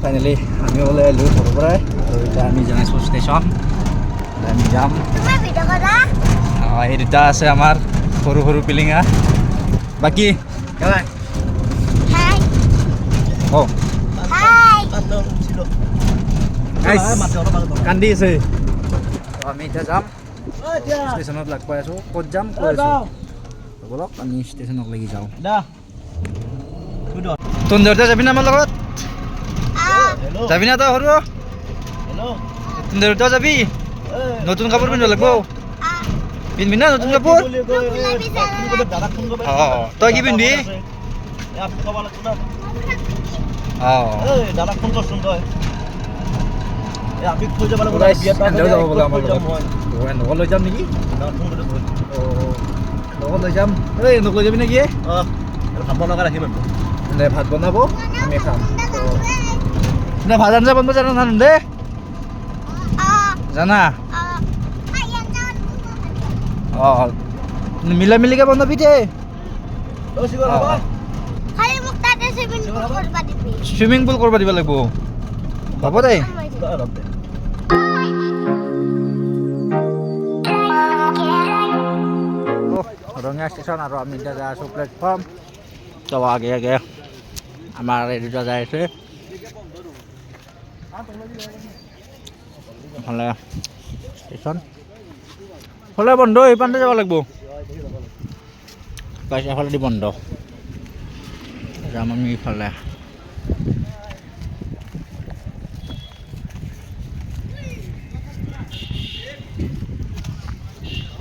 Finally আমি ওলাই আহিলোঁ ঘৰৰ পৰাই আৰু এতিয়া আমি যাই আছোঁ ষ্টেচন এতিয়া আমি যাম তুমি ভিডিঅ' কৰা অঁ, এই দুটা আছে আমাৰ সৰু সৰু পিলিঙা বাকী কেলাই হাই অঁ হাই গাইছ কান্দি আছে তো আমি এতিয়া যাম ষ্টেচনত লগ পাই আছোঁ ক'ত যাম কৈ আছোঁ ব'লক আমি ষ্টেচনত লাগি যাওঁ তুন্দৰতে যাবি না আমাৰ লগত আহ যাবি না তই সৰু তুন্দৰতে যাবি নতুন কাপোৰ পিন্ধিব লাগিব পিন্ধিবি না নতুন কাপোৰ অঁ তই কি পিন্ধিবি লগত লৈ যাম নেকি লগত লৈ যাম এই এন্দক লৈ যাবি নেকি দে ভাত বনাব আমি খাম দে ভাত আঞ্জা বনাব জানা না দে। জানা? অঁ মিলা মিলিকে দে খালি চুইমিং পুল কৰিব দিব লাগিব। হ'ব দে। ৰঙিয়া ষ্টেচন আৰু আমি এতিয়া যাই আছোঁ প্লেটফৰ্ম তো আগে আগে আমাৰ এই দুটা যাই আছে। ইফালে ষ্টেচন ইফালে বন্ধ এইপানতে যাব লাগিব। গাইছ এফালেদি বন্ধ। যাম আমি ইফালে।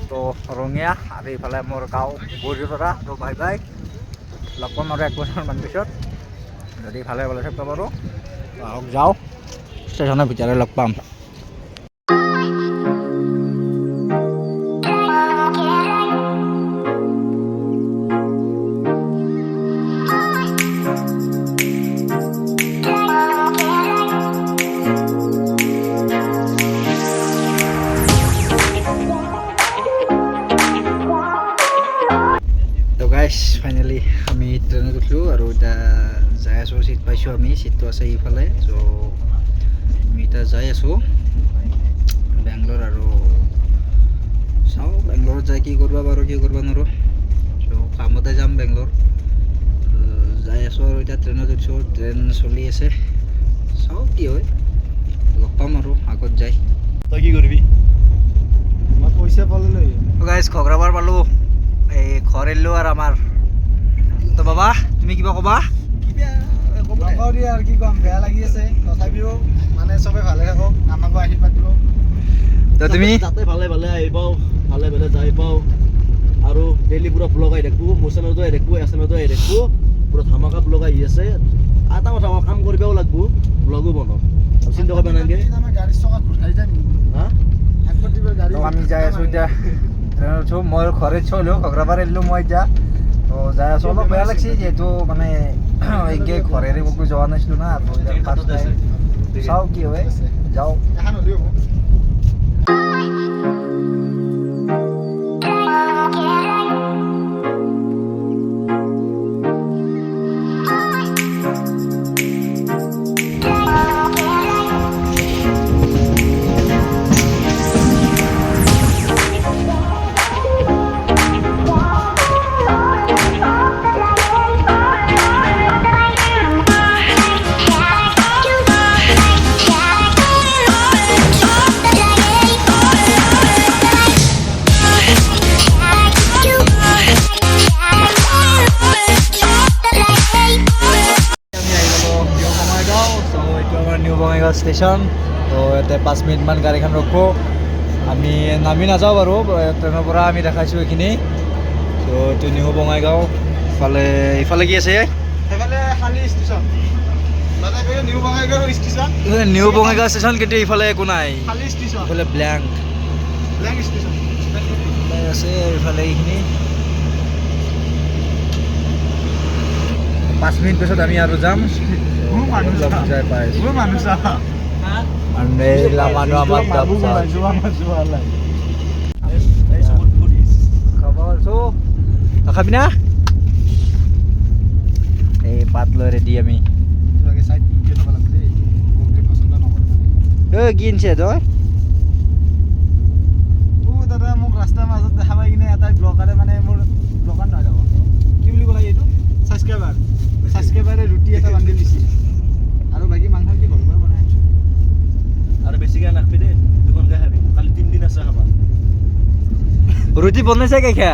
তো ৰঙিয়া, আৰু ইফালে মোৰ গাঁও বৰজোৰা তো বাই বাই। লগ পাম আৰু এক বছৰমান পিছত। যদি ভালে ভালে থাকিব পাৰোঁ। আহক, যাওঁ। ষ্টেচনৰ ভিতৰে লগ পাম তো গাইছ ফাইনেলি আমি ট্ৰেইনত উঠিলোঁ আৰু এতিয়া যাই আছোঁ চিট পাইছোঁ আমি চিটটো আছে ইফালে চ' আমি এতিয়া যাই আছোঁ বেংগলোৰ আৰু চাওঁ বেংগলোৰত যাই কি কৰিব পাৰোঁ কি কৰিব নোৱাৰোঁ চ' কামতে যাম বেংগলোৰ যাই আছোঁ আৰু এতিয়া ট্ৰেইনত উঠিছোঁ ট্ৰেইন চলি আছে। চাওঁ কি হয় লগ পাম আৰু আগত যাই। তই কি কৰিবি? মই পইচা পালে গাইজ ঘগ্ৰাবাৰ পালোঁ এই ঘৰ এৰিলোঁ আৰু আমাৰ। তো বাবা তুমি কিবা ক'বা? নকওঁ দিয়া আৰু কি ক'ম বেয়া লাগি আছে। তথাপিও মানে চবে ভালে থাকক আমাকো আশীৰ্বাদ দিব। তুমি? তাতে ভালে ভালে আহি পাওঁ ভালে ভালে যাই পাওঁ। আৰু ডেইলি পুৰা ব্লগ আহি থাকোঁ মোৰ চেনেলতো আহি থাকোঁ এছ এমতো আহি থাকোঁ পুৰা ধামাকা ব্লগ আহি আছে। এটা কথা কাম কৰিবও লাগব ব্লগো বনাওঁ। চিন্তা কৰিব নালাগে। আমি যাই আছোঁ এতিয়া। ট্ৰেইনত মই ঘৰে চলিও ঘগ্ৰাবাৰ এৰিলোঁ মই এতিয়া। তো যাই আছোঁ। অলপ বেয়া লাগছে যিহেতু মানে একে ঘৰে এৰি ক'তো যোৱা নাছিলোঁ না দুই হাজার পাঁচ চাওঁ কি হয় যাওঁ। ষ্টেচন তো ইয়াতে পাঁচ মিনিটমান গাড়ীখন ৰখোঁ। আমি নামি নাযাওঁ বাৰু ট্ৰেইনৰ পৰা আমি দেখাইছোঁ এইখিনি। ত' এইটো নিউ বঙাইগাঁও ইফালে ইফালে কি আছে? নিউ বঙাইগাঁও ষ্টেচন কিন্তু ইফালে একো নাই। ইফালে ব্লেংক আছে ইফালে এইখিনি। পাঁচ মিনিট পিছত আমি আৰু যাম। মানুহ যাই পাই আছোঁ মোৰ মানুহ চা মেলা মানুহ আমাৰ তাত যোৱা যোৱা লাগে খাব আছোঁ খাবি না এই পাত লৈ ৰেডি আমি চাইড ঐ কি আনিছে তই ও দাদা মোক ৰাস্তাৰ মাজত দেখা পাই কিনে এটা ব্লগাৰে মানে মোৰ ব্লগাৰ নহয় দেখোন কি বুলি ক'লে এইটো ছাবস্ক্ৰাইবাৰ ছাবস্ক্ৰাইবাৰে ৰুটি এটা বান্ধি দিছিল আৰু বাকী মাংস কি ঘৰৰ পৰা বনাই আনিছোঁ আৰু বেছিকৈ নাখাবি দুখনকৈ খাবি কালি তিনিদিন আছে খাবা ৰুটি বনাইছে কেইখা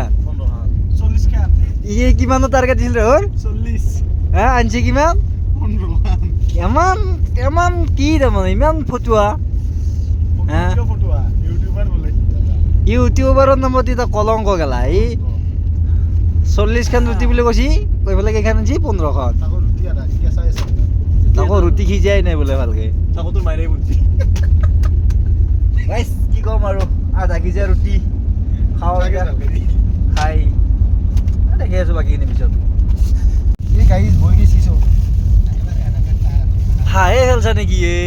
চল্লিছ খান ইয়ে কিমানৰ টাৰ্গেট দিছিল তোৰ চল্লিছ হা আনিছে কিমান? ইমান ইমান কি তাৰমানে ইমান ফটুৱা? ইউটিউবাৰৰ নামত এতিয়া কলংক গেলা এই চল্লিছখন ৰুটি বুলি কৈছি কৈ পেলাই কেইখন আনিছি? পোন্ধৰখন। তাকো ৰুটি সিজাই নাই বোলে ভালকে তাকো তোৰ মাইৰে বুদ্ধি গাইছ কি ক'ম আৰু সিজা ৰুটি খাওঁ খাই। দেখি আছোঁ বাকীখিনি পিছত। এই গাড়ী বহি গেছিছো হাঁহে খেলছা নেকি এ?